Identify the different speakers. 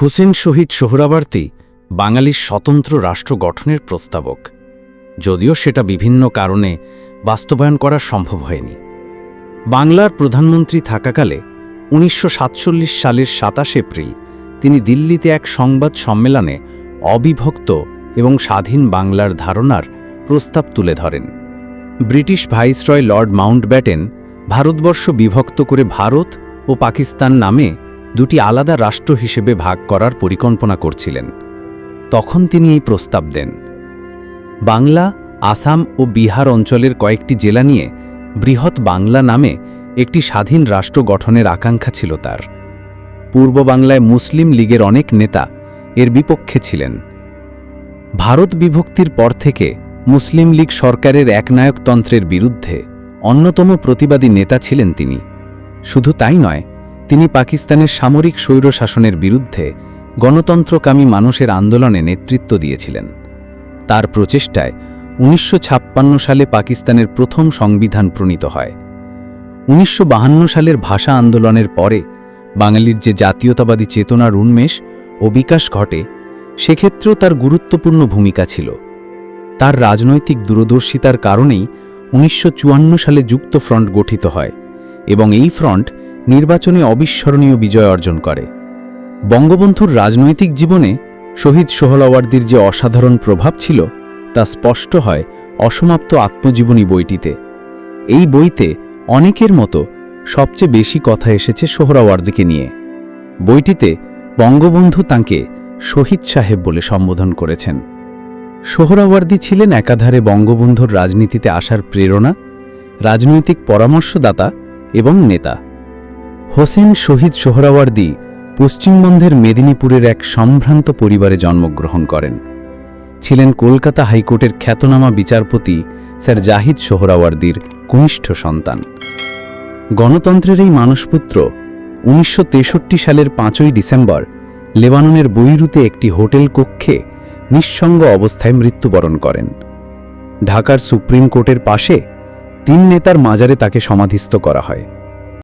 Speaker 1: হুসেন শহীদ সোহরাবার্তী বাঙালির স্বতন্ত্র রাষ্ট্র গঠনের প্রস্তাবক। যদিও সেটা বিভিন্ন কারণে বাস্তবায়ন করা সম্ভব হয়নি। বাংলার প্রধানমন্ত্রী থাকাকালে উনিশশো সাতচল্লিশ সালের সাতাশ এপ্রিল তিনি দিল্লিতে এক সংবাদ সম্মেলনে অবিভক্ত এবং স্বাধীন বাংলার ধারণার প্রস্তাব তুলে ধরেন। British viceroy lord Mountbatten Bharatvarsha বিভক্ত করে ভারত ও পাকিস্তান নামে দুটি আলাদা রাষ্ট্র হিসেবে ভাগ করার পরিকল্পনা করছিলেন। তখন তিনি এই প্রস্তাব দেন। বাংলা, আসাম ও বিহার অঞ্চলের কয়েকটি জেলা নিয়ে বৃহৎ বাংলা নামে একটি স্বাধীন রাষ্ট্র গঠনের আকাঙ্ক্ষা ছিল তার। পূর্ব বাংলায় মুসলিম লীগের অনেক নেতা এর বিপক্ষে ছিলেন। ভারত বিভক্তির পর থেকে মুসলিম লীগ সরকারের একনায়কতন্ত্রের বিরুদ্ধে অন্যতম প্রতিবাদী নেতা ছিলেন তিনি। শুধু তাই নয় তিনি পাকিস্তানের সামরিক স্বৈরশাসনের বিরুদ্ধে গণতন্ত্রকামী মানুষের আন্দোলনে নেতৃত্ব দিয়েছিলেন। তার প্রচেষ্টায় উনিশশো ছাপ্পান্ন সালে পাকিস্তানের প্রথম সংবিধান প্রণীত হয়। উনিশশো সালের ভাষা আন্দোলনের পরে বাঙালির যে জাতীয়তাবাদী চেতনার উন্মেষ ও বিকাশ ঘটে, সেক্ষেত্রেও তার গুরুত্বপূর্ণ ভূমিকা ছিল। তার রাজনৈতিক দূরদর্শিতার কারণেই উনিশশো চুয়ান্ন সালে যুক্ত ফ্রন্ট গঠিত হয় এবং এই ফ্রন্ট নির্বাচনে অবিস্মরণীয় বিজয় অর্জন করে। বঙ্গবন্ধুর রাজনৈতিক জীবনে শহীদ সোহলাওয়ার্দীর যে অসাধারণ প্রভাব ছিল, তা স্পষ্ট হয় অসমাপ্ত আত্মজীবনী বইটিতে। এই বইতে অনেকের মতো সবচেয়ে বেশি কথা এসেছে সোহরাওয়ার্দীকে নিয়ে। বইটিতে বঙ্গবন্ধু তাঁকে শহীদ সাহেব বলে সম্বোধন করেছেন। সোহরাওয়ার্দী ছিলেন একাধারে বঙ্গবন্ধুর রাজনীতিতে আসার প্রেরণা, রাজনৈতিক পরামর্শদাতা এবং নেতা। হোসেন শহীদ সোহরাওয়ার্দী পশ্চিমবঙ্গের মেদিনীপুরের এক সম্ভ্রান্ত পরিবারে জন্মগ্রহণ করেন। ছিলেন কলকাতা হাইকোর্টের খ্যাতনামা বিচারপতি স্যার জাহিদ সোহরাওয়ার্দীর কনিষ্ঠ সন্তান। গণতন্ত্রের এই মানসপুত্র উনিশশো তেষট্টি সালের পাঁচই ডিসেম্বর লেবাননের বৈরুতে একটি হোটেল কক্ষে নিঃসঙ্গ অবস্থায় মৃত্যুবরণ করেন। ঢাকার সুপ্রিম কোর্টের পাশে তিন নেতার মাজারে তাকে সমাধিস্থ করা হয়।